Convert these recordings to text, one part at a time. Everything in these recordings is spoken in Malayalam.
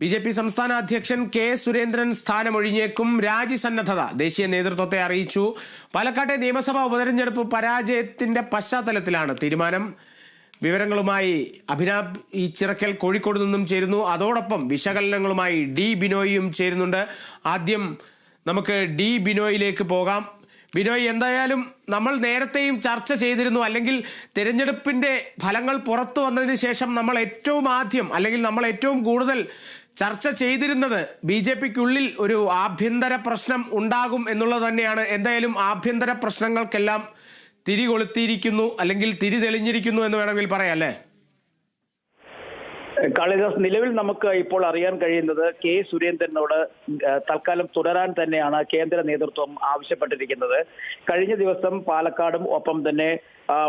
ബി ജെ പി സംസ്ഥാന അധ്യക്ഷൻ കെ സുരേന്ദ്രൻ സ്ഥാനമൊഴിഞ്ഞേക്കും രാജിസന്നദ്ധത ദേശീയ നേതൃത്വത്തെ അറിയിച്ചു. പാലക്കാട്ടെ നിയമസഭാ ഉപതെരഞ്ഞെടുപ്പ് പരാജയത്തിന്റെ പശ്ചാത്തലത്തിലാണ് തീരുമാനം. വിവരങ്ങളുമായി അഭിനാബ് ഈ ചിറക്കൽ കോഴിക്കോട് നിന്നും ചേരുന്നു. അതോടൊപ്പം വിശകലനങ്ങളുമായി ഡി ബിനോയിയും ചേരുന്നുണ്ട്. ആദ്യം നമുക്ക് ഡി ബിനോയിലേക്ക് പോകാം. ബിനോയ് എന്തായാലും നമ്മൾ നേരത്തെയും ചർച്ച ചെയ്തിരുന്നു. അല്ലെങ്കിൽ തിരഞ്ഞെടുപ്പിന്റെ ഫലങ്ങൾ പുറത്തു വന്നതിന് ശേഷം നമ്മൾ ഏറ്റവും ആദ്യം അല്ലെങ്കിൽ നമ്മൾ ഏറ്റവും കൂടുതൽ ചർച്ച ചെയ്തിരുന്നത് ബി ജെ പിക്കുള്ളിൽ ഒരു ആഭ്യന്തര പ്രശ്നം ഉണ്ടാകും എന്നുള്ളത് തന്നെയാണ്. എന്തായാലും ആഭ്യന്തര പ്രശ്നങ്ങൾക്കെല്ലാം തിരികൊളുത്തിയിരിക്കുന്നു അല്ലെങ്കിൽ തിരി തെളിഞ്ഞിരിക്കുന്നു എന്ന് വേണമെങ്കിൽ പറയാം അല്ലേ? കാളിദാസ് നിലവിൽ നമുക്ക് ഇപ്പോൾ അറിയാൻ കഴിയുന്നത് കെ സുരേന്ദ്രനോട് തൽക്കാലം തുടരാൻ തന്നെയാണ് കേന്ദ്ര നേതൃത്വം ആവശ്യപ്പെട്ടിരിക്കുന്നത്. കഴിഞ്ഞ ദിവസം പാലക്കാടും ഒപ്പം തന്നെ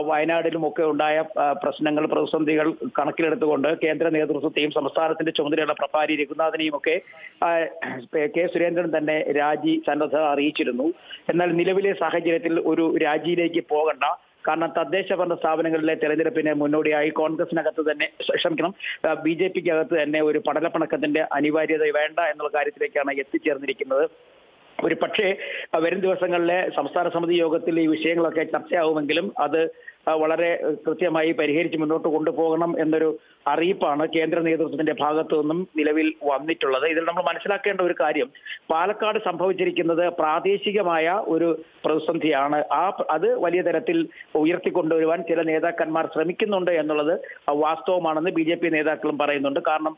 വയനാടിലും ഒക്കെ ഉണ്ടായ പ്രശ്നങ്ങൾ പ്രതിസന്ധികൾ കണക്കിലെടുത്തുകൊണ്ട് കേന്ദ്ര നേതൃത്വത്തെയും സംസ്ഥാനത്തിന്റെ ചുമതലയുള്ള പ്രഭാരി രഘുനാഥനെയും ഒക്കെ കെ സുരേന്ദ്രൻ തന്നെ രാജി സന്നദ്ധത അറിയിച്ചിരുന്നു. എന്നാൽ നിലവിലെ സാഹചര്യത്തിൽ ഒരു രാജിയിലേക്ക് പോകണ്ട കാരണം തദ്ദേശ ഭരണ സ്ഥാപനങ്ങളിലെ തെരഞ്ഞെടുപ്പിന് മുന്നോടിയായി കോൺഗ്രസിനകത്ത് തന്നെ ക്ഷമിക്കണം. ബി ജെ പിക്കകത്ത് തന്നെ ഒരു പടലപ്പണക്കത്തിന്റെ അനിവാര്യത വേണ്ട എന്നുള്ള കാര്യത്തിലേക്കാണ് എത്തിച്ചേർന്നിരിക്കുന്നത്. ഒരു പക്ഷേ വരും ദിവസങ്ങളിലെ സംസ്ഥാന സമിതി യോഗത്തിൽ ഈ വിഷയങ്ങളൊക്കെ ചർച്ചയാവുമെങ്കിലും അത് വളരെ കൃത്യമായി പരിഹരിച്ച് മുന്നോട്ട് കൊണ്ടുപോകണം എന്നൊരു അറിയിപ്പാണ് കേന്ദ്ര നേതൃത്വത്തിന്റെ ഭാഗത്തു നിന്നും നിലവിൽ വന്നിട്ടുള്ളത്. ഇതിൽ നമ്മൾ മനസ്സിലാക്കേണ്ട ഒരു കാര്യം പാലക്കാട് സംഭവിച്ചിരിക്കുന്നത് പ്രാദേശികമായ ഒരു പ്രതിസന്ധിയാണ്. ആ അത് വലിയ തരത്തിൽ ഉയർത്തിക്കൊണ്ടുവരുവാൻ ചില നേതാക്കന്മാർ ശ്രമിക്കുന്നുണ്ട് എന്നുള്ളത് വാസ്തവമാണെന്ന് ബി നേതാക്കളും പറയുന്നുണ്ട്. കാരണം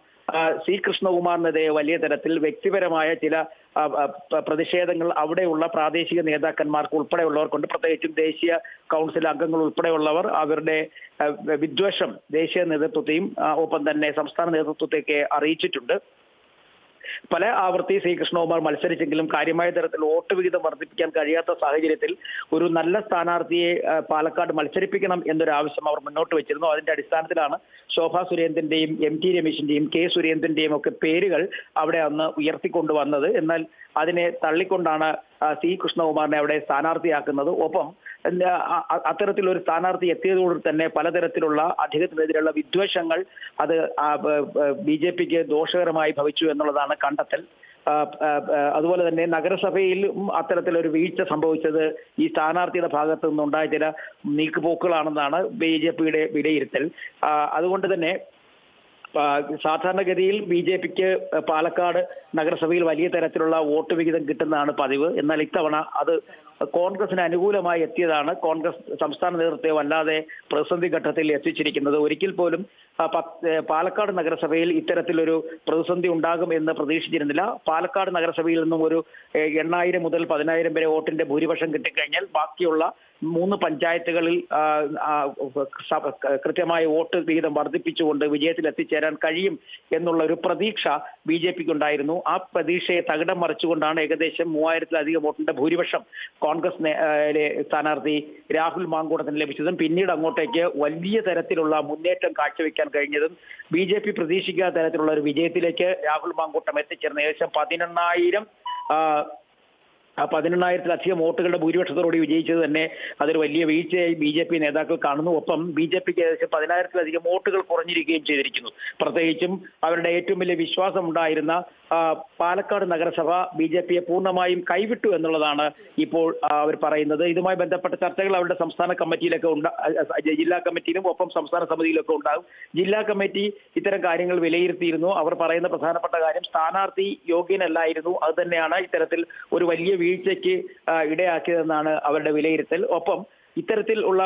സി കൃഷ്ണകുമാറിനെതിരെ വലിയ തരത്തിൽ വ്യക്തിപരമായ ചില പ്രതിഷേധങ്ങൾ അവിടെയുള്ള പ്രാദേശിക നേതാക്കന്മാർക്ക് ഉൾപ്പെടെയുള്ളവർക്കുണ്ട് പ്രത്യേകിച്ചും ദേശീയ കൗൺസിൽ അംഗങ്ങൾ ഉൾപ്പെടെയുള്ളവർ അവരുടെ വിദ്വേഷം ദേശീയ നേതൃത്വത്തെയും ഒപ്പം തന്നെ സംസ്ഥാന നേതൃത്വത്തെയൊക്കെ അറിയിച്ചിട്ടുണ്ട്. പല ആവർത്തി ശ്രീകൃഷ്ണകുമാർ മത്സരിച്ചെങ്കിലും കാര്യമായ തരത്തിൽ വോട്ട് വിഹിതം വർദ്ധിപ്പിക്കാൻ കഴിയാത്ത സാഹചര്യത്തിൽ ഒരു നല്ല സ്ഥാനാർത്ഥിയെ പാലക്കാട് മത്സരിപ്പിക്കണം എന്നൊരു ആവശ്യം അവർ മുന്നോട്ട് വെച്ചിരുന്നു. അതിന്റെ അടിസ്ഥാനത്തിലാണ് ശോഭാ സുരേന്ദ്രന്റെയും എം ടി രമേശിന്റെയും കെ സുരേന്ദ്രന്റെയും ഒക്കെ പേരുകൾ അവിടെ അന്ന് ഉയർത്തിക്കൊണ്ടുവന്നത്. എന്നാൽ അതിനെ തള്ളിക്കൊണ്ടാണ് സി കൃഷ്ണകുമാറിനെ അവിടെ സ്ഥാനാർത്ഥിയാക്കുന്നത്. ഒപ്പം അത്തരത്തിലൊരു സ്ഥാനാർത്ഥി എത്തിയതോടെ തന്നെ പലതരത്തിലുള്ള അദ്ദേഹത്തിനെതിരെയുള്ള വിദ്വേഷങ്ങൾ അത് ബി ജെ പിക്ക് ദോഷകരമായി ഭവിച്ചു എന്നുള്ളതാണ് കണ്ടെത്തൽ. അതുപോലെ തന്നെ നഗരസഭയിലും അത്തരത്തിലൊരു വീഴ്ച സംഭവിച്ചത് ഈ സ്ഥാനാർത്ഥിയുടെ ഭാഗത്തു നിന്നുണ്ടായ ചില നീക്കുപോക്കുകളാണെന്നാണ് ബി ജെ പിയുടെ വിലയിരുത്തൽ. അതുകൊണ്ട് തന്നെ സാധാരണഗതിയിൽ ബി ജെ പിക്ക് പാലക്കാട് നഗരസഭയിൽ വലിയ തരത്തിലുള്ള വോട്ട് വിഹിതം കിട്ടുന്നതാണ് പതിവ്. എന്നാൽ ഇത്തവണ അത് കോൺഗ്രസിന് അനുകൂലമായി എത്തിയതാണ്. കോൺഗ്രസ് സംസ്ഥാന നേതൃത്വത്തെ വല്ലാതെ പ്രതിസന്ധി ഘട്ടത്തിൽ എത്തിച്ചിരിക്കുന്നത്. ഒരിക്കൽ പോലും പാലക്കാട് നഗരസഭയിൽ ഇത്തരത്തിലൊരു പ്രതിസന്ധി ഉണ്ടാകും എന്ന് പ്രതീക്ഷിച്ചിരുന്നില്ല. പാലക്കാട് നഗരസഭയിൽ നിന്നും ഒരു എണ്ണായിരം മുതൽ പതിനായിരം വരെ വോട്ടിന്റെ ഭൂരിപക്ഷം കിട്ടിക്കഴിഞ്ഞാൽ ബാക്കിയുള്ള മൂന്ന് പഞ്ചായത്തുകളിൽ കൃത്യമായ വോട്ട് വിഹിതം വർദ്ധിപ്പിച്ചുകൊണ്ട് വിജയത്തിൽ എത്തിച്ചേരാൻ കഴിയും എന്നുള്ള ഒരു പ്രതീക്ഷ ബി ജെ പിക്ക് ഉണ്ടായിരുന്നു ആ പ്രതീക്ഷയെ തകിടം മറിച്ചുകൊണ്ടാണ് ഏകദേശം മൂവായിരത്തിലധികം വോട്ടിന്റെ ഭൂരിപക്ഷം കോൺഗ്രസ് സ്ഥാനാർത്ഥി രാഹുൽ മാങ്കൂടത്തിന് ലഭിച്ചതും പിന്നീട് അങ്ങോട്ടേക്ക് വലിയ തരത്തിലുള്ള മുന്നേറ്റം കാഴ്ചവെക്കാൻ കഴിഞ്ഞതും ബി ജെ പി പ്രതീക്ഷിക്കാത്ത തരത്തിലുള്ള ഒരു വിജയത്തിലേക്ക് രാഹുൽ മാങ്കൂട്ടം എത്തിച്ചേർന്ന. ഏകദേശം പതിനെണ്ണായിരം ആ, പതിനെണ്ണായിരത്തിലധികം വോട്ടുകളുടെ ഭൂരിപക്ഷത്തോടുകൂടി വിജയിച്ചത് തന്നെ അതൊരു വലിയ വീഴ്ചയായി ബി ജെ പി നേതാക്കൾ കാണുന്നു. ഒപ്പം ബി ജെ പിക്ക് ഏകദേശം പതിനായിരത്തിലധികം വോട്ടുകൾ കുറഞ്ഞിരിക്കുകയും ചെയ്തിരിക്കുന്നു. പ്രത്യേകിച്ചും അവരുടെ ഏറ്റവും വലിയ വിശ്വാസം ഉണ്ടായിരുന്ന പാലക്കാട് നഗരസഭ ബി ജെ പിയെ പൂർണമായും കൈവിട്ടു എന്നുള്ളതാണ് ഇപ്പോൾ അവർ പറയുന്നത്. ഇതുമായി ബന്ധപ്പെട്ട ചർച്ചകൾ അവരുടെ സംസ്ഥാന കമ്മിറ്റിയിലൊക്കെ ഉണ്ടാ ജില്ലാ കമ്മിറ്റിയിലും ഒപ്പം സംസ്ഥാന സമിതിയിലൊക്കെ ഉണ്ടാകും. ജില്ലാ കമ്മിറ്റി ഇത്തരം കാര്യങ്ങൾ വിലയിരുത്തിയിരുന്നു. അവർ പറയുന്ന പ്രധാനപ്പെട്ട കാര്യം സ്ഥാനാർത്ഥി യോഗ്യനല്ലായിരുന്നു. അത് തന്നെയാണ് ഇത്തരത്തിൽ ഒരു വലിയ വീഴ്ചയ്ക്ക് ഇടയാക്കിയതെന്നാണ് അവരുടെ വിലയിരുത്തൽ. ഒപ്പം ഇത്തരത്തിൽ ഉള്ള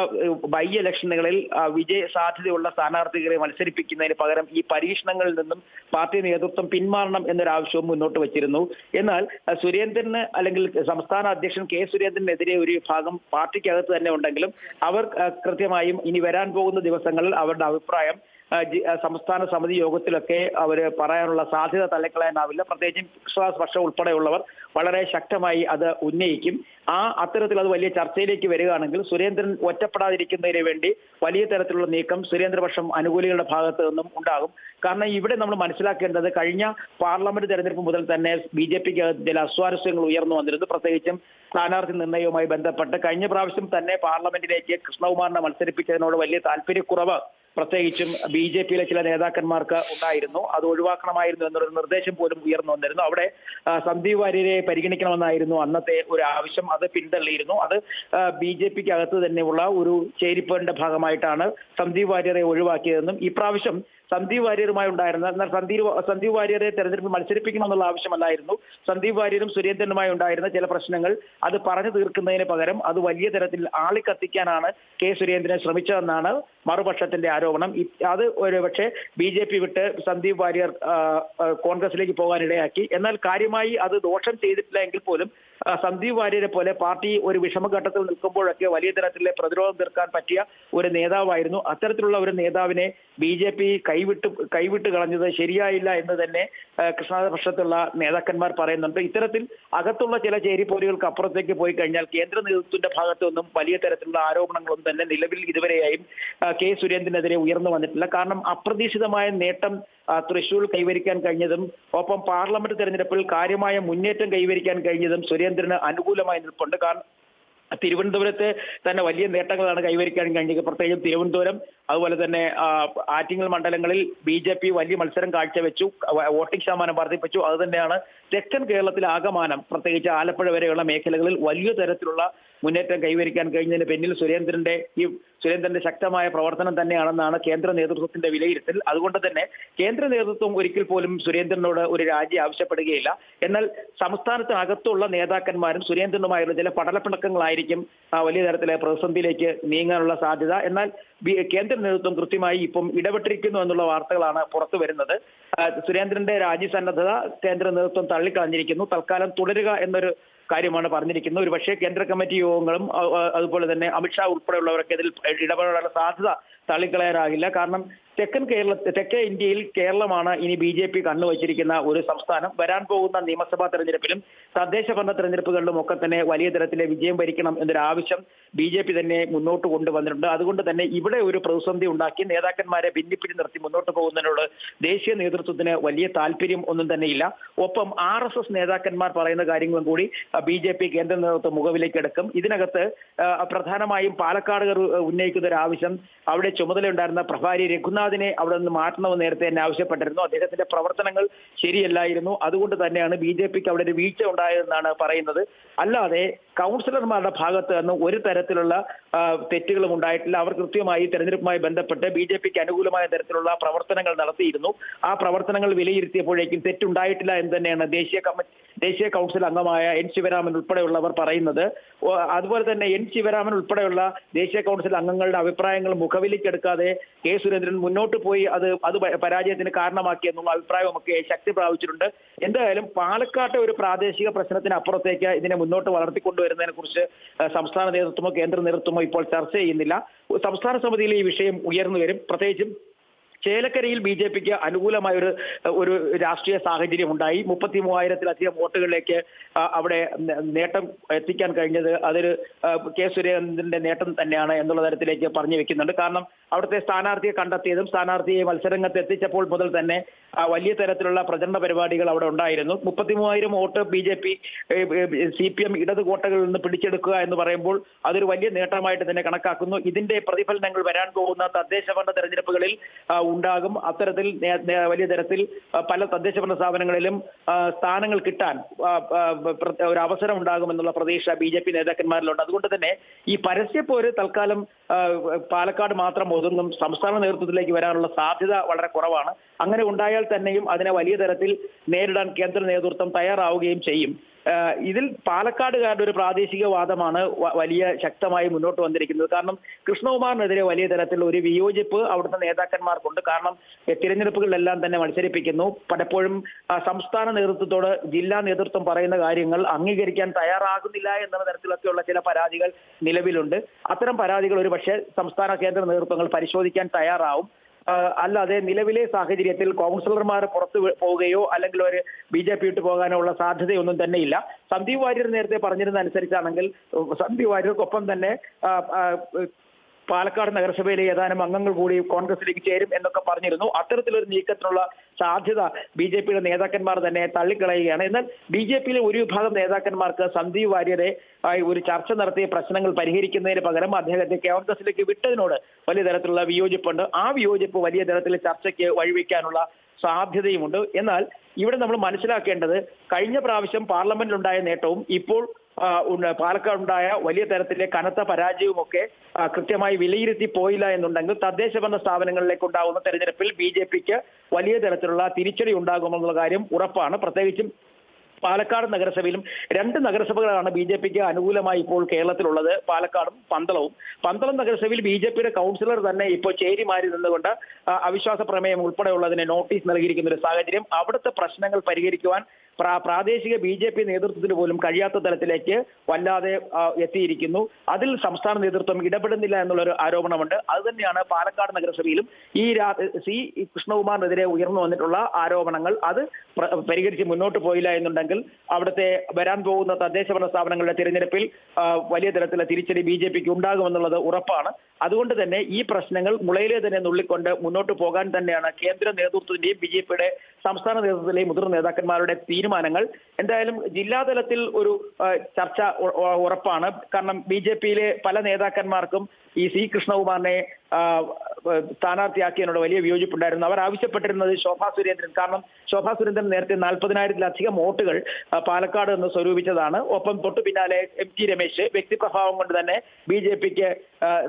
ബൈ ഇലക്ഷനുകളിൽ വിജയ സാധ്യതയുള്ള സ്ഥാനാർത്ഥികളെ മത്സരിപ്പിക്കുന്നതിന് പകരം ഈ പരീക്ഷണങ്ങളിൽ നിന്നും പാർട്ടി നേതൃത്വം പിന്മാറണം എന്നൊരാവശ്യവും മുന്നോട്ട് വച്ചിരുന്നു. എന്നാൽ സുരേന്ദ്രന് അല്ലെങ്കിൽ സംസ്ഥാന അധ്യക്ഷൻ കെ സുരേന്ദ്രനെതിരെ ഒരു വിഭാഗം പാർട്ടിക്കകത്ത് തന്നെ ഉണ്ടെങ്കിലും അവർ കൃത്യമായും ഇനി വരാൻ പോകുന്ന ദിവസങ്ങളിൽ അവരുടെ അഭിപ്രായം സംസ്ഥാന സമിതി യോഗത്തിലൊക്കെ അവർ പറയാനുള്ള സാധ്യത തള്ളിക്കളയാനാവില്ല. പ്രത്യേകിച്ചും വിശ്വാസ് പക്ഷം ഉൾപ്പെടെയുള്ളവർ വളരെ ശക്തമായി അത് ഉന്നയിക്കും. ആ അത്തരത്തിൽ അത് വലിയ ചർച്ചയിലേക്ക് വരികയാണെങ്കിൽ സുരേന്ദ്രൻ ഒറ്റപ്പെടാതിരിക്കുന്നതിന് വേണ്ടി വലിയ തരത്തിലുള്ള നീക്കം സുരേന്ദ്രപക്ഷം അനുകൂലികളുടെ ഭാഗത്ത് നിന്നും ഉണ്ടാകും. കാരണം ഇവിടെ നമ്മൾ മനസ്സിലാക്കേണ്ടത് കഴിഞ്ഞ പാർലമെന്റ് തെരഞ്ഞെടുപ്പ് മുതൽ തന്നെ ബി ജെ പിക്ക് ചില അസ്വാരസ്യങ്ങൾ ഉയർന്നു വന്നിരുന്നു. പ്രത്യേകിച്ചും സ്ഥാനാർത്ഥി നിർണയവുമായി ബന്ധപ്പെട്ട് കഴിഞ്ഞ പ്രാവശ്യം തന്നെ പാർലമെന്റിലേക്ക് കൃഷ്ണകുമാറിനെ മത്സരിപ്പിച്ചതിനോട് വലിയ താല്പര്യക്കുറവ് പ്രത്യേകിച്ചും ബി ജെ പിയിലെ ചില നേതാക്കന്മാർക്ക് ഉണ്ടായിരുന്നു. അത് ഒഴിവാക്കണമായിരുന്നു എന്നൊരു നിർദ്ദേശം പോലും ഉയർന്നു വന്നിരുന്നു. അവിടെ സന്ദീപ് വാര്യരെ പരിഗണിക്കണമെന്നായിരുന്നു അന്നത്തെ ഒരു ആവശ്യം. അത് പിന്തള്ളിയിരുന്നു. അത് ബി ജെ പിക്ക് അകത്ത് തന്നെയുള്ള ഒരു ചേരിപ്പോരിന്റെ ഭാഗമായിട്ടാണ് സന്ദീപ് വാര്യരെ ഒഴിവാക്കിയതെന്നും ഇപ്രാവശ്യം സന്ദീപ് വാര്യരുമായി ഉണ്ടായിരുന്നത് എന്നാൽ സന്ദീപ് സന്ദീപ് വാര്യരെ തെരഞ്ഞെടുപ്പിൽ മത്സരിപ്പിക്കണമെന്നുള്ള ആവശ്യമല്ലായിരുന്നു സന്ദീപ് വാര്യരും സുരേന്ദ്രനുമായി ഉണ്ടായിരുന്ന ചില പ്രശ്നങ്ങൾ അത് പറഞ്ഞു തീർക്കുന്നതിന് പകരം അത് വലിയ തരത്തിൽ ആളിക്കത്തിക്കാനാണ് കെ സുരേന്ദ്രനെ ശ്രമിച്ചതെന്നാണ് മറുപക്ഷത്തിന്റെ ആരോപണം. അത് ഒരു പക്ഷേ ബി ജെ പി വിട്ട് സന്ദീപ് വാര്യർ ആ, പോകാൻ കോൺഗ്രസിലേക്ക് പോകാനിടയാക്കി. എന്നാൽ കാര്യമായി അത് ദോഷം ചെയ്തിട്ടില്ല എങ്കിൽ പോലും സന്ദീപ് വാര്യരെ പോലെ പാർട്ടി ഒരു വിഷമഘട്ടത്തിൽ നിൽക്കുമ്പോഴൊക്കെ വലിയ തരത്തിലെ പ്രതിരോധം തീർക്കാൻ പറ്റിയ ഒരു നേതാവായിരുന്നു. അത്തരത്തിലുള്ള ഒരു നേതാവിനെ ബി ജെ പി കൈവിട്ട് കൈവിട്ട് കളഞ്ഞത് ശരിയായില്ല എന്ന് തന്നെ കൃഷ്ണപക്ഷത്തുള്ള നേതാക്കന്മാർ പറയുന്നുണ്ട്. ഇത്തരത്തിൽ അകത്തുള്ള ചില ചേരിപ്പോരുകൾക്ക് അപ്പുറത്തേക്ക് പോയി കഴിഞ്ഞാൽ കേന്ദ്ര നേതൃത്വത്തിന്റെ ഭാഗത്തുനിന്നും വലിയ തരത്തിലുള്ള ആരോപണങ്ങളൊന്നും തന്നെ നിലവിൽ ഇതുവരെയായും കെ സുരേന്ദ്രനെതിരെ ഉയർന്നു വന്നിട്ടില്ല. കാരണം അപ്രതീക്ഷിതമായ നേട്ടം തൃശൂർ കൈവരിക്കാൻ കഴിഞ്ഞതും ഒപ്പം പാർലമെന്റ് തെരഞ്ഞെടുപ്പിൽ കാര്യമായ മുന്നേറ്റം കൈവരിക്കാൻ കഴിഞ്ഞതും സുരേന്ദ്രന് അനുകൂലമായി നിൽപ്പുണ്ട്. കാരണം തിരുവനന്തപുരത്ത് തന്നെ വലിയ നേട്ടങ്ങളാണ് കൈവരിക്കാൻ കഴിഞ്ഞത്. പ്രത്യേകിച്ചും തിരുവനന്തപുരം അതുപോലെ തന്നെ ആറ്റിങ്ങൽ മണ്ഡലങ്ങളിൽ ബി ജെ പി വലിയ മത്സരം കാഴ്ചവെച്ചു വോട്ടിംഗ് ശതമാനം വർദ്ധിപ്പിച്ചു. അതുതന്നെയാണ് തെക്കൻ കേരളത്തിലെ ആകമാനം. പ്രത്യേകിച്ച് ആലപ്പുഴ വരെയുള്ള മേഖലകളിൽ വലിയ തരത്തിലുള്ള മുന്നേറ്റം കൈവരിക്കാൻ കഴിഞ്ഞതിന് പിന്നിൽ സുരേന്ദ്രന്റെ ഈ സുരേന്ദ്രന്റെ ശക്തമായ പ്രവർത്തനം തന്നെയാണെന്നാണ് കേന്ദ്ര നേതൃത്വത്തിന്റെ വിലയിരുത്തൽ. അതുകൊണ്ട് തന്നെ കേന്ദ്ര നേതൃത്വം ഒരിക്കൽ പോലും സുരേന്ദ്രനോട് ഒരു രാജി ആവശ്യപ്പെടുകയില്ല. എന്നാൽ സംസ്ഥാനത്തിനകത്തുള്ള നേതാക്കന്മാരും സുരേന്ദ്രനുമായുള്ള ചില പടലപ്പിണക്കങ്ങളായിരിക്കും വലിയ തരത്തിലെ പ്രതിസന്ധിയിലേക്ക് നീങ്ങാനുള്ള സാധ്യത. എന്നാൽ കേന്ദ്ര നേതൃത്വം കൃത്യമായി ഇപ്പം ഇടപെട്ടിരിക്കുന്നു എന്നുള്ള വാർത്തകളാണ് പുറത്തു വരുന്നത്. സുരേന്ദ്രന്റെ രാജി സന്നദ്ധത കേന്ദ്ര നേതൃത്വം തള്ളിക്കളഞ്ഞിരിക്കുന്നു. തൽക്കാലം തുടരുക എന്നൊരു കാര്യമാണ് പറഞ്ഞിരിക്കുന്നത്. ഒരു പക്ഷേ കേന്ദ്ര കമ്മിറ്റി യോഗങ്ങളും അതുപോലെ തന്നെ അമിത്ഷാ ഉൾപ്പെടെയുള്ളവരൊക്കെ ഇതിൽ ഇടപെടാനുള്ള സാധ്യത തള്ളിക്കളയാനാകില്ല. കാരണം തെക്കൻ കേരള തെക്കേ ഇന്ത്യയിൽ കേരളമാണ് ഇനി ബി ജെ പി കണ്ണുവച്ചിരിക്കുന്ന ഒരു സംസ്ഥാനം. വരാൻ പോകുന്ന നിയമസഭാ തെരഞ്ഞെടുപ്പിലും തദ്ദേശ ഭരണ തെരഞ്ഞെടുപ്പുകളിലും ഒക്കെ തന്നെ വലിയ തരത്തിലെ വിജയം ഭരിക്കണം എന്നൊരു ആവശ്യം ബി ജെ പി തന്നെ മുന്നോട്ട് കൊണ്ടുവന്നിട്ടുണ്ട്. അതുകൊണ്ട് തന്നെ ഇവിടെ ഒരു പ്രതിസന്ധി ഉണ്ടാക്കി നേതാക്കന്മാരെ ഭിന്നിപ്പിച്ച് നിർത്തി മുന്നോട്ട് പോകുന്നതിനോട് ദേശീയ നേതൃത്വത്തിന് വലിയ താല്പര്യം ഒന്നും തന്നെയില്ല. ഒപ്പം ആർ എസ് എസ് നേതാക്കന്മാർ പറയുന്ന കാര്യങ്ങളും കൂടി ബി ജെ പി കേന്ദ്ര നേതൃത്വം മുഖവിലേക്ക് എടുക്കും. ഇതിനകത്ത് പ്രധാനമായും പാലക്കാടുകാർ ഉന്നയിക്കുന്ന ഒരു ആവശ്യം അവിടെ ചുമതലയുണ്ടായിരുന്ന പ്രഭാരി രഘുനാഥിനെ അവിടെ നിന്ന് മാറ്റണമെന്ന് നേരത്തെ തന്നെ ആവശ്യപ്പെട്ടിരുന്നു. അദ്ദേഹത്തിന്റെ പ്രവർത്തനങ്ങൾ ശരിയല്ലായിരുന്നു. അതുകൊണ്ട് തന്നെയാണ് ബി ജെ പിക്ക് അവിടെ ഒരു വീഴ്ച ഉണ്ടായതെന്നാണ് പറയുന്നത്. അല്ലാതെ കൗൺസിലർമാരുടെ ഭാഗത്ത് നിന്ന് ഒരു തരത്തിലുള്ള തെറ്റുകളും ഉണ്ടായിട്ടില്ല. അവർ കൃത്യമായി തെരഞ്ഞെടുപ്പുമായി ബന്ധപ്പെട്ട് ബി ജെ പിക്ക് അനുകൂലമായ തരത്തിലുള്ള പ്രവർത്തനങ്ങൾ നടത്തിയിരുന്നു. ആ പ്രവർത്തനങ്ങൾ വിലയിരുത്തിയപ്പോഴേക്കും തെറ്റുണ്ടായിട്ടില്ല എന്ന് തന്നെയാണ് ദേശീയ കമ്മിറ്റി ദേശീയ കൗൺസിൽ അംഗമായ എൻ ശിവരാമൻ ഉൾപ്പെടെയുള്ളവർ പറയുന്നത്. അതുപോലെ തന്നെ എൻ ശിവരാമൻ ഉൾപ്പെടെയുള്ള ദേശീയ കൗൺസിൽ അംഗങ്ങളുടെ അഭിപ്രായങ്ങൾ മുഖവിലേക്കെടുക്കാതെ കെ സുരേന്ദ്രൻ മുന്നോട്ട് പോയി അത് അത് പരാജയത്തിന് കാരണമാക്കി എന്നുള്ള അഭിപ്രായമൊക്കെ ശക്തി പ്രാപിച്ചിട്ടുണ്ട്. എന്തായാലും പാലക്കാട്ടെ ഒരു പ്രാദേശിക പ്രശ്നത്തിന് അപ്പുറത്തേക്ക് ഇതിനെ മുന്നോട്ട് വളർത്തിക്കൊണ്ടുവരുന്നതിനെ കുറിച്ച് സംസ്ഥാന നേതൃത്വമോ കേന്ദ്ര നേതൃത്വമോ ഇപ്പോൾ ചർച്ച ചെയ്യുന്നില്ല. സംസ്ഥാന സമിതിയിൽ ഈ വിഷയം ഉയർന്നു വരും. പ്രത്യേകിച്ചും ചേലക്കരയിൽ ബി ജെ പിക്ക് അനുകൂലമായ ഒരു ഒരു രാഷ്ട്രീയ സാഹചര്യം ഉണ്ടായി. മുപ്പത്തി മൂവായിരത്തിലധികം വോട്ടുകളിലേക്ക് അവിടെ നേട്ടം എത്തിക്കാൻ കഴിഞ്ഞത് അതൊരു കെ സുരേന്ദ്രന്റെ നേട്ടം തന്നെയാണ് എന്നുള്ള തരത്തിലേക്ക് പറഞ്ഞു വെക്കുന്നുണ്ട്. കാരണം അവിടുത്തെ സ്ഥാനാർത്ഥിയെ കണ്ടെത്തിയതും സ്ഥാനാർത്ഥിയെ മത്സരരംഗത്ത് എത്തിച്ചപ്പോൾ മുതൽ തന്നെ വലിയ തരത്തിലുള്ള പ്രചരണ പരിപാടികൾ അവിടെ ഉണ്ടായിരുന്നു. മുപ്പത്തി മൂവായിരം vote B J P C P M ഇടത് കോട്ടകളിൽ നിന്ന് പിടിച്ചെടുക്കുക എന്ന് പറയുമ്പോൾ അതൊരു വലിയ നേട്ടമായിട്ട് തന്നെ കണക്കാക്കുന്നു. ഇതിന്റെ പ്രതിഫലനങ്ങൾ വരാൻ പോകുന്ന തദ്ദേശ ഭരണ തെരഞ്ഞെടുപ്പുകളിൽ ഉണ്ടാകും. അത്തരത്തിൽ വലിയ തരത്തിൽ പല തദ്ദേശ ഭരണ സ്ഥാപനങ്ങളിലും സ്ഥാനങ്ങൾ കിട്ടാൻ ഒരു അവസരം ഉണ്ടാകുമെന്നുള്ള പ്രതീക്ഷ ബി ജെ പി നേതാക്കന്മാരിലുണ്ട്. അതുകൊണ്ട് തന്നെ ഈ പരസ്യപ്പോര് തൽക്കാലം പാലക്കാട് മാത്രം ഒതുങ്ങും. സംസ്ഥാന നേതൃത്വത്തിലേക്ക് വരാനുള്ള സാധ്യത വളരെ കുറവാണ്. അങ്ങനെ ഉണ്ടായാൽ തന്നെയും അതിനെ വലിയ തരത്തിൽ നേരിടാൻ കേന്ദ്ര നേതൃത്വം തയ്യാറാവുകയും ചെയ്യും. ഇതിൽ പാലക്കാടുകാരുടെ ഒരു പ്രാദേശിക വാദമാണ് വലിയ ശക്തമായി മുന്നോട്ട് വന്നിരിക്കുന്നത്. കാരണം കൃഷ്ണകുമാറിനെതിരെ വലിയ തരത്തിലുള്ള ഒരു വിയോജിപ്പ് അവിടുത്തെ നേതാക്കന്മാർക്കുണ്ട്. കാരണം തിരഞ്ഞെടുപ്പുകളിലെല്ലാം തന്നെ മത്സരിപ്പിക്കുന്നു. പലപ്പോഴും സംസ്ഥാന നേതൃത്വത്തോട് ജില്ലാ നേതൃത്വം പറയുന്ന കാര്യങ്ങൾ അംഗീകരിക്കാൻ തയ്യാറാകുന്നില്ല എന്ന തരത്തിലൊക്കെയുള്ള ചില പരാതികൾ നിലവിലുണ്ട്. അത്തരം പരാതികൾ ഒരു പക്ഷേ സംസ്ഥാന കേന്ദ്ര നേതൃത്വങ്ങൾ പരിശോധിക്കാൻ തയ്യാറാവും. അല്ലാതെ നിലവിലെ സാഹചര്യത്തിൽ കൗൺസിലർമാർ പുറത്തു പോവുകയോ അല്ലെങ്കിൽ ഒരു ബി ജെ പി വിട്ടു പോകാനോ ഉള്ള സാധ്യതയൊന്നും തന്നെയില്ല സന്ദീപ് വാര്യർ നേരത്തെ പറഞ്ഞിരുന്ന അനുസരിച്ചാണെങ്കിൽ സന്ദീപ് വാര്യർക്കൊപ്പം തന്നെ പാലക്കാട് നഗരസഭയിലെ ഏതാനും അംഗങ്ങൾ കൂടി കോൺഗ്രസിലേക്ക് ചേരും എന്നൊക്കെ പറഞ്ഞിരുന്നു. അത്തരത്തിലൊരു നീക്കത്തിനുള്ള സാധ്യത ബി ജെ പിയുടെ നേതാക്കന്മാർ തന്നെ തള്ളിക്കളയുകയാണ്. എന്നാൽ ബി ജെ പിയിലെ ഒരു വിഭാഗം നേതാക്കന്മാർക്ക് സന്ദീപ് വാര്യരെ ഒരു ചർച്ച നടത്തിയ പ്രശ്നങ്ങൾ പരിഹരിക്കുന്നതിന് പകരം അദ്ദേഹത്തെ കോൺഗ്രസിലേക്ക് വിട്ടതിനോട് വലിയ തരത്തിലുള്ള വിയോജിപ്പുണ്ട്. ആ വിയോജിപ്പ് വലിയ തരത്തിൽ ചർച്ചയ്ക്ക് വഴിവെക്കാനുള്ള സാധ്യതയുമുണ്ട്. എന്നാൽ ഇവിടെ നമ്മൾ മനസ്സിലാക്കേണ്ടത് കഴിഞ്ഞ പ്രാവശ്യം പാർലമെന്റിലുണ്ടായ നേട്ടവും ഇപ്പോൾ പാലക്കാടുണ്ടായ വലിയ തരത്തിലെ കനത്ത പരാജയവുമൊക്കെ കൃത്യമായി വിലയിരുത്തി പോയില്ല എന്നുണ്ടെങ്കിൽ തദ്ദേശ ഭരണ സ്ഥാപനങ്ങളിലേക്ക് ഉണ്ടാകുന്ന തെരഞ്ഞെടുപ്പിൽ ബി ജെ പിക്ക് വലിയ തരത്തിലുള്ള തിരിച്ചടി ഉണ്ടാകുമെന്നുള്ള കാര്യം ഉറപ്പാണ്. പ്രത്യേകിച്ചും പാലക്കാട് നഗരസഭയിലും രണ്ട് നഗരസഭകളാണ് ബി ജെ പിക്ക് അനുകൂലമായി ഇപ്പോൾ കേരളത്തിലുള്ളത്. പാലക്കാടും പന്തളവും. പന്തളം നഗരസഭയിൽ ബി ജെ പിയുടെ കൗൺസിലർ തന്നെ ഇപ്പോൾ ചേരി മാറി നിന്നുകൊണ്ട് അവിശ്വാസ പ്രമേയം ഉൾപ്പെടെയുള്ളതിന് നോട്ടീസ് നൽകിയിരിക്കുന്ന ഒരു സാഹചര്യം അവിടുത്തെ പ്രശ്നങ്ങൾ പരിഹരിക്കുവാൻ പ്രാ- പ്രാദേശിക ബി ജെ പി നേതൃത്വത്തിന് പോലും കഴിയാത്ത തലത്തിലേക്ക് വല്ലാതെ എത്തിയിരിക്കുന്നു. അതിൽ സംസ്ഥാന നേതൃത്വം ഇടപെടുന്നില്ല എന്നുള്ളൊരു ആരോപണമുണ്ട്. അതുതന്നെയാണ് പാലക്കാട് നഗരസഭയിലും ഈ സി കൃഷ്ണകുമാറിനെതിരെ ഉയർന്നു വന്നിട്ടുള്ള ആരോപണങ്ങൾ. അത് പ്ര- പരിഹരിച്ച് മുന്നോട്ട് പോയില്ല എന്നുണ്ടെങ്കിൽ അവിടുത്തെ വരാൻ പോകുന്ന തദ്ദേശ ഭരണ സ്ഥാപനങ്ങളുടെ തിരഞ്ഞെടുപ്പിൽ വലിയ തരത്തിലുള്ള തിരിച്ചടി ബി ജെ പിക്ക് ഉണ്ടാകുമെന്നുള്ളത് ഉറപ്പാണ്. അതുകൊണ്ട് തന്നെ ഈ പ്രശ്നങ്ങൾ മുളയിലെ തന്നെ നുള്ളിക്കൊണ്ട് മുന്നോട്ട് പോകാൻ തന്നെയാണ് കേന്ദ്ര നേതൃത്വത്തിന്റെയും ബി ജെ പിയുടെ സംസ്ഥാന നേതൃത്വത്തിലെ മുതിർന്ന നേതാക്കന്മാരുടെ തീരുമാനങ്ങൾ. എന്തായാലും ജില്ലാതലത്തിൽ ഒരു ചർച്ച ഉറപ്പാണ്. കാരണം ബി ജെ പിയിലെ പല നേതാക്കന്മാർക്കും ഈ സി കൃഷ്ണകുമാറിനെ സ്ഥാനാർത്ഥിയാക്കിയതിനോട് വലിയ വിയോജിപ്പുണ്ടായിരുന്നു. അവർ ആവശ്യപ്പെട്ടിരുന്നത് ശോഭാ സുരേന്ദ്രൻ. കാരണം ശോഭാ സുരേന്ദ്രൻ നേരത്തെ നാൽപ്പതിനായിരത്തിലധികം വോട്ടുകൾ പാലക്കാട് നിന്ന് സ്വരൂപിച്ചതാണ്. ഒപ്പം തൊട്ടു പിന്നാലെ എം ടി രമേശ് വ്യക്തിപ്രഭാവം കൊണ്ട് തന്നെ ബി ജെ പിക്ക്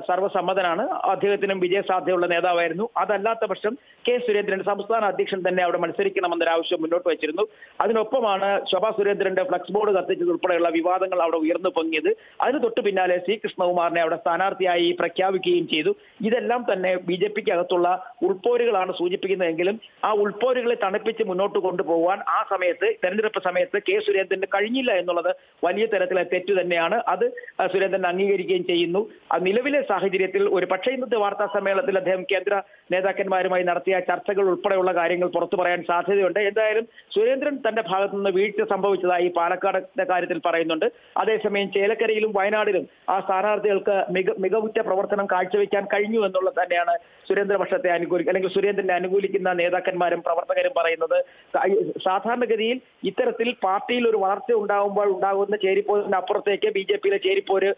സർവസമ്മതനാണ്. അദ്ദേഹത്തിനും വിജയസാധ്യതയുള്ള നേതാവായിരുന്നു. അതല്ലാത്ത പക്ഷം കെ സുരേന്ദ്രൻ സംസ്ഥാന അധ്യക്ഷൻ തന്നെ അവിടെ മത്സരിക്കണമെന്നൊരു ആവശ്യം മുന്നോട്ട് വെച്ചിരുന്നു. അതിനൊപ്പമാണ് ശോഭാ സുരേന്ദ്രന്റെ ഫ്ലക്സ് ബോർഡ് കത്തിച്ചത് ഉൾപ്പെടെയുള്ള വിവാദങ്ങൾ അവിടെ ഉയർന്നു പൊങ്ങിയത്. അതിന് തൊട്ടു പിന്നാലെ സി കൃഷ്ണകുമാറിനെ അവിടെ സ്ഥാനാർത്ഥിയായി പ്രഖ്യാപിക്കുകയും ചെയ്തു. ഇതെല്ലാം തന്നെ ബി ജെ പിക്ക് അകത്തുള്ള ഉൾപ്പോരുകളാണ് സൂചിപ്പിക്കുന്നതെങ്കിലും ആ ഉൾപ്പോരുകളെ തണുപ്പിച്ച് മുന്നോട്ട് കൊണ്ടുപോകാൻ ആ സമയത്ത് തെരഞ്ഞെടുപ്പ് സമയത്ത് കെ സുരേന്ദ്രന് കഴിഞ്ഞില്ല എന്നുള്ളത് വലിയ തരത്തിലെ തെറ്റ് തന്നെയാണ്. അത് സുരേന്ദ്രൻ അംഗീകരിക്കുകയും ചെയ്യുന്നു. നിലവിലെ സാഹചര്യത്തിൽ ഒരു പക്ഷേ ഇന്നത്തെ വാർത്താ സമ്മേളനത്തിൽ അദ്ദേഹം കേന്ദ്ര നേതാക്കന്മാരുമായി നടത്തിയ ചർച്ചകൾ ഉൾപ്പെടെയുള്ള കാര്യങ്ങൾ പുറത്തു പറയാൻ സാധ്യതയുണ്ട്. എന്തായാലും സുരേന്ദ്രൻ തന്റെ ഭാഗത്തു നിന്ന് വീഴ്ച സംഭവിച്ചതായി പാലക്കാടിന്റെ കാര്യത്തിൽ പറയുന്നുണ്ട്. അതേസമയം ചേലക്കരയിലും വയനാടിലും ആ സ്ഥാനാർത്ഥികൾക്ക് മിക മികവുറ്റ പ്രവർത്തനം കാഴ്ചവെക്കാൻ കഴിഞ്ഞു എന്നുള്ളത് തന്നെയാണ് സുരേന്ദ്ര പക്ഷത്തെ അനുകൂലിക്കുക അല്ലെങ്കിൽ സുരേന്ദ്രനെ അനുകൂലിക്കുന്ന നേതാക്കന്മാരും പ്രവർത്തകരും പറയുന്നത്. സാധാരണഗതിയിൽ ഇത്തരത്തിൽ പാർട്ടിയിൽ ഒരു വളർച്ച ഉണ്ടാകുമ്പോൾ ഉണ്ടാകുന്ന ചേരിപ്പോരിന് അപ്പുറത്തേക്ക് ബി ജെ പിയിലെ ചേരിപ്പോര്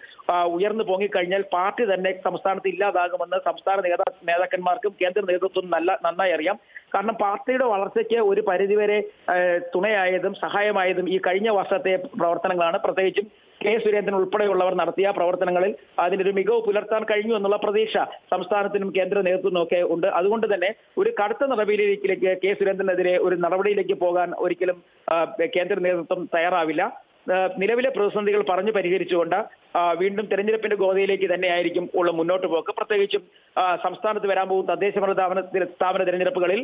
ഉയർന്നു പൊങ്ങിക്കഴിഞ്ഞാൽ പാർട്ടി തന്നെ സംസ്ഥാനത്ത് ഇല്ലാതാകുമെന്ന് സംസ്ഥാന നേതാ നേതാക്കന്മാർക്കും കേന്ദ്ര നേതൃത്വം നല്ല നന്നായി അറിയാം. കാരണം പാർട്ടിയുടെ വളർച്ചയ്ക്ക് ഒരു പരിധിവരെ തുണയായതും സഹായമായതും ഈ കഴിഞ്ഞ വർഷത്തെ പ്രവർത്തനങ്ങളാണ്. പ്രത്യേകിച്ചും കെ സുരേന്ദ്രൻ ഉൾപ്പെടെയുള്ളവർ നടത്തിയ പ്രവർത്തനങ്ങളിൽ അതിനൊരു മികവ് പുലർത്താൻ കഴിഞ്ഞു എന്നുള്ള പ്രതീക്ഷ സംസ്ഥാനത്തിനും കേന്ദ്ര നേതൃത്വത്തിനും ഒക്കെ ഉണ്ട്. അതുകൊണ്ട് തന്നെ ഒരു കടുത്ത നടപടിയിലേക്ക് കെ സുരേന്ദ്രനെതിരെ ഒരു നടപടിയിലേക്ക് പോകാൻ ഒരിക്കലും കേന്ദ്ര നേതൃത്വം തയ്യാറാവില്ല. നിലവിലെ പ്രതിസന്ധികൾ പറഞ്ഞു പരിഹരിച്ചുകൊണ്ട് വീണ്ടും തെരഞ്ഞെടുപ്പിന്റെ ഗോതയിലേക്ക് തന്നെയായിരിക്കും ഉള്ള മുന്നോട്ട് പോക്ക്. പ്രത്യേകിച്ചും സംസ്ഥാനത്ത് വരാൻ പോകുന്ന തദ്ദേശ സ്ഥാപന സ്ഥാപന തെരഞ്ഞെടുപ്പുകളിൽ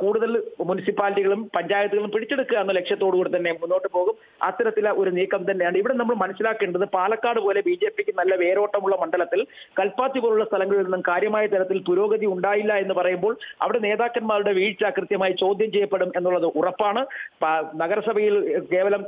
കൂടുതൽ മുനിസിപ്പാലിറ്റികളും പഞ്ചായത്തുകളും പിടിച്ചെടുക്കുക എന്ന ലക്ഷ്യത്തോടു കൂടി തന്നെ മുന്നോട്ട് പോകും. അത്തരത്തിലെ ഒരു നീക്കം തന്നെയാണ്. ഇവിടെ നമ്മൾ മനസ്സിലാക്കേണ്ടത് പാലക്കാട് പോലെ ബി ജെ പിക്ക് നല്ല വേരോട്ടമുള്ള മണ്ഡലത്തിൽ കൽപ്പാത്തി പോലുള്ള സ്ഥലങ്ങളിൽ നിന്നും കാര്യമായ തരത്തിൽ പുരോഗതി ഉണ്ടായില്ല എന്ന് പറയുമ്പോൾ അവിടെ നേതാക്കന്മാരുടെ വീഴ്ച കൃത്യമായി ചോദ്യം ചെയ്യപ്പെടും എന്നുള്ളത് ഉറപ്പാണ്. നഗരസഭയിൽ കേവലം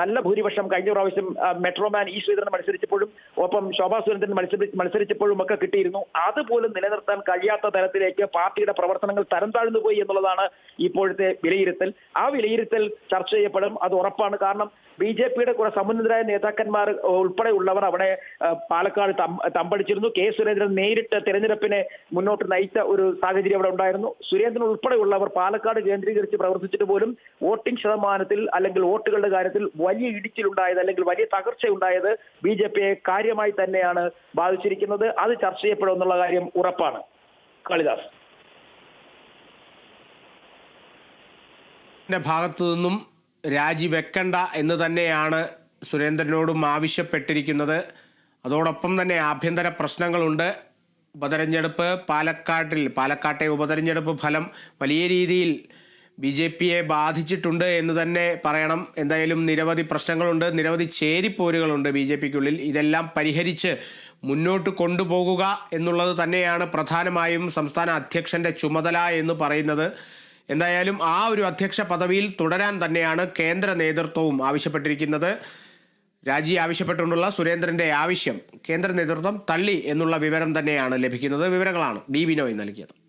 നല്ല ഭൂരിപക്ഷം കഴിഞ്ഞ പ്രാവശ്യം മെട്രോമാൻ ഈ ശ്രീധരൻ മത്സരിച്ചപ്പോഴും ഒപ്പം ശോഭാ സുരേന്ദ്രൻ മത്സരി മത്സരിച്ചപ്പോഴും ഒക്കെ കിട്ടിയിരുന്നു. അതുപോലും നിലനിർത്താൻ കഴിയാത്ത തരത്തിലേക്ക് പാർട്ടിയുടെ പ്രവർത്തനങ്ങൾ തരം താഴ്ന്നു പോയി എന്നുള്ളതാണ് ഇപ്പോഴത്തെ വിലയിരുത്തൽ. ആ വിലയിരുത്തൽ ചർച്ച ചെയ്യപ്പെടും അത് ഉറപ്പാണ്. കാരണം ബി ജെ പിയുടെ കുറെ സമുന്നതരായ നേതാക്കന്മാർ ഉൾപ്പെടെയുള്ളവർ അവിടെ പാലക്കാട് തമ്പടിച്ചിരുന്നു. കെ സുരേന്ദ്രൻ നേരിട്ട് തെരഞ്ഞെടുപ്പിനെ മുന്നോട്ട് നയിച്ച ഒരു സാഹചര്യം അവിടെ ഉണ്ടായിരുന്നു. സുരേന്ദ്രൻ ഉൾപ്പെടെയുള്ളവർ പാലക്കാട് കേന്ദ്രീകരിച്ച് പ്രവർത്തിച്ചിട്ട് പോലും വോട്ടിംഗ് ശതമാനത്തിൽ അല്ലെങ്കിൽ വോട്ടുകളുടെ കാര്യത്തിൽ വലിയ ഇടിച്ചിലുണ്ടായത് അല്ലെങ്കിൽ വലിയ തകർച്ചയുണ്ടായത് ബി ജെ പിയെ കാര്യമായി തന്നെയാണ് ബാധിച്ചിരിക്കുന്നത്. അത് ചർച്ച ചെയ്യപ്പെടുമെന്നുള്ള കാര്യം ഉറപ്പാണ്. കളിദാസ്. ഭാഗത്തു നിന്നും രാജിവെക്കണ്ട എന്ന് തന്നെയാണ് സുരേന്ദ്രനോടും ആവശ്യപ്പെട്ടിരിക്കുന്നത്. അതോടൊപ്പം തന്നെ ആഭ്യന്തര പ്രശ്നങ്ങളുണ്ട്. ഉപതെരഞ്ഞെടുപ്പ് പാലക്കാട്ടിൽ പാലക്കാട്ടെ ഉപതെരഞ്ഞെടുപ്പ് ഫലം വലിയ രീതിയിൽ ബി ജെ പിയെ ബാധിച്ചിട്ടുണ്ട് എന്ന് തന്നെ പറയണം. എന്തായാലും നിരവധി പ്രശ്നങ്ങളുണ്ട് നിരവധി ചേരിപ്പോരുകളുണ്ട് ബി ജെ പിക്കുള്ളിൽ. ഇതെല്ലാം പരിഹരിച്ച് മുന്നോട്ട് കൊണ്ടുപോകുക എന്നുള്ളത് തന്നെയാണ് പ്രധാനമായും സംസ്ഥാന അധ്യക്ഷന്റെ ചുമതല എന്ന് പറയുന്നത്. എന്തായാലും ആ ഒരു അധ്യക്ഷ പദവിയിൽ തുടരാൻ തന്നെയാണ് കേന്ദ്ര നേതൃത്വവും ആവശ്യപ്പെട്ടിരിക്കുന്നത്. രാജി ആവശ്യപ്പെട്ടുകൊണ്ടുള്ള സുരേന്ദ്രന്റെ ആവശ്യം കേന്ദ്ര നേതൃത്വം തള്ളി എന്നുള്ള വിവരം തന്നെയാണ് ലഭിക്കുന്നത്. വിവരങ്ങളാണ് ഡി ബിനോയ് നൽകിയത്.